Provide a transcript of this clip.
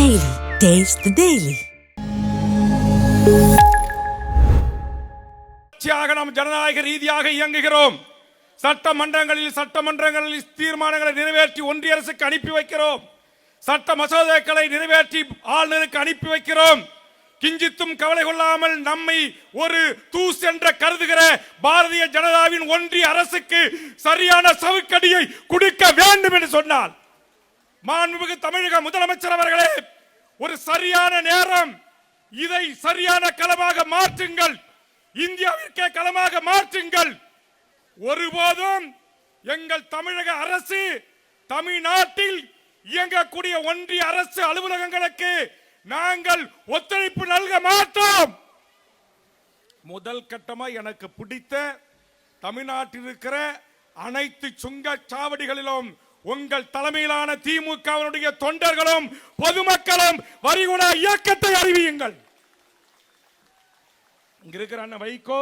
Daily. Taste the Daily. தொடர்ச்சியாக நாம் ஜனநாயக ரீதியாக இயங்குகிறோம் சட்டமன்றங்களில் சட்டமன்றங்களில் தீர்மானங்களை நிறைவேற்றி ஒன்றிய அரசுக்கு அனுப்பி வைக்கிறோம் சட்ட மசோதாக்களை நிறைவேற்றி ஆளுநருக்கு அனுப்பி வைக்கிறோம் கிஞ்சித்தும் கவலை கொள்ளாமல் நம்மை ஒரு தூஸ் என்ற கருதுகிற பாரதிய ஜனதாவின் ஒன்றிய அரசுக்கு சரியான சவுக்கடியை கொடுக்க வேண்டும் என்று சொன்னால் மாண்புமிகு தமிழக முதலமைச்சர் அவர்களே ஒரு சரியான நேரம் இதை சரியான களமாக மாற்றுங்கள். இந்தியாவிற்கே களமாக மாற்றுங்கள். ஒருபோதும் எங்கள் தமிழக அரசு தமிழ்நாட்டில் இயங்கக்கூடிய ஒன்றிய அரசு அலுவலகங்களுக்கு நாங்கள் ஒத்துழைப்பு நல்க மாட்டோம். முதல் கட்டமா எனக்கு பிடித்த தமிழ்நாட்டில் இருக்கிற அனைத்து சுங்க சாவடிகளிலும் உங்கள் தலைமையிலான திமுகவினுடைய தொண்டர்களும் பொதுமக்களும் வரிகுண இயக்கத்தை அறிவியுங்கள். இங்க இருக்கிற அண்ணன் வைகோ